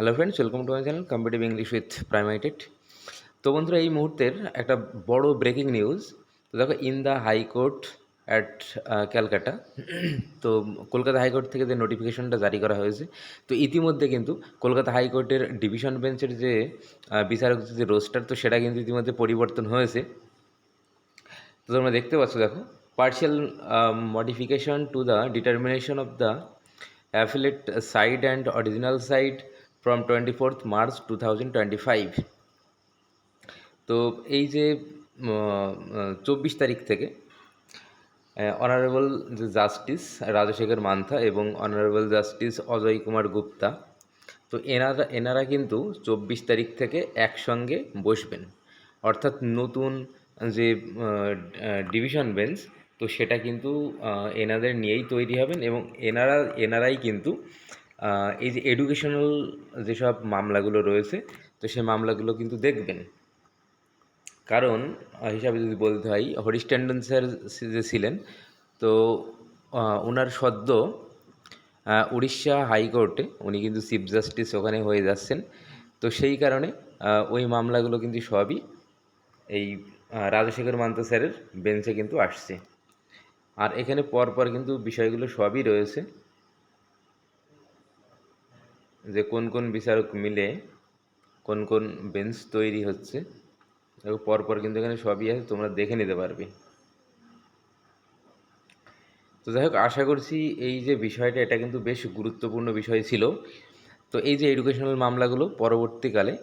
Hello friends welcome to my channel competitive English with প্রাইমাইটেড তো বন্ধুরা, এই মুহূর্তের একটা বড় ব্রেকিং নিউজ তো দেখো in the high court at Calcutta তো কলকাতা হাইকোর্ট থেকে যে নোটিফিকেশনটা জারি করা হয়েছে, তো ইতিমধ্যে কিন্তু কলকাতা হাইকোর্টের ডিভিশন বেঞ্চের যে বিচারক যে রোস্টার তো সেটা কিন্তু ইতিমধ্যে পরিবর্তন হয়েছে। তো তোমরা দেখতে পাচ্ছ, দেখো partial modification to the determination of the appellate side and original side from twenty fourth March two thousand twenty five তো এই যে চব্বিশ তারিখ থেকে অনারেবল জাস্টিস রাজশেখর মান্থা এবং অনারেবল জাস্টিস অজয় কুমার গুপ্তা, তো এনারা এনারা কিন্তু চব্বিশ তারিখ থেকে একসঙ্গে বসবেন। অর্থাৎ নতুন যে ডিভিশন বেঞ্চ, তো সেটা কিন্তু এনাদের নিয়েই তৈরি হবেন এবং এনারা, এনারাই কিন্তু এই যে এডুকেশনাল যেসব মামলাগুলো রয়েছে, তো সেই মামলাগুলো কিন্তু দেখবেন। কারণ হিসাবে যদি বলতে হয়, হরিশ ট্যান্ডন স্যার যে ছিলেন, তো ওনার সদ্য উড়িষ্যা হাইকোর্টে উনি কিন্তু চিফ জাস্টিস ওখানে হয়ে যাচ্ছেন। তো সেই কারণে ওই মামলাগুলো কিন্তু সবই এই রাজশেখর মান্তা স্যারের বেঞ্চে কিন্তু আসছে। আর এখানে পরপর কিন্তু বিষয়গুলো সবই রয়েছে। যে কোন কোন বিচারক মিলে কোন কোন বেঞ্চ তৈরি হচ্ছে পরপর কিন্তু এখানে সবই আছে, তোমরা দেখে নিতে পারবে। তো যাই হোক, আশা করছি এই যে বিষয়টা, এটা কিন্তু বেশ গুরুত্বপূর্ণ বিষয় ছিল। তো এই যে এডুকেশনাল মামলাগুলো পরবর্তীকালে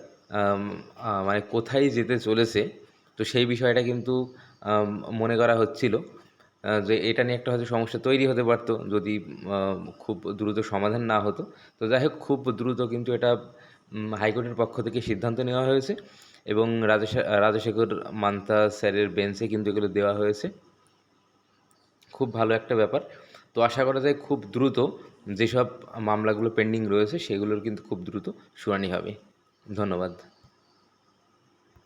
মানে কোথায় যেতে চলেছে, তো সেই বিষয়টা কিন্তু মনে করা হচ্ছিল। যে এটা নিয়ে একটা হয়তো সমস্যা তৈরি হতে পারতো যদি খুব দ্রুত সমাধান না হতো। তো যাই হোক, খুব দ্রুত কিন্তু এটা হাইকোর্টের পক্ষ থেকে সিদ্ধান্ত নেওয়া হয়েছে এবং রাজশে- রাজশেখর মান্তা স্যারের বেঞ্চে কিন্তু এগুলো দেওয়া হয়েছে। খুব ভালো একটা ব্যাপার। তো আশা করা যায় খুব দ্রুত যেসব মামলাগুলো পেন্ডিং রয়েছে সেগুলোর কিন্তু খুব দ্রুত শুনানি হবে। ধন্যবাদ।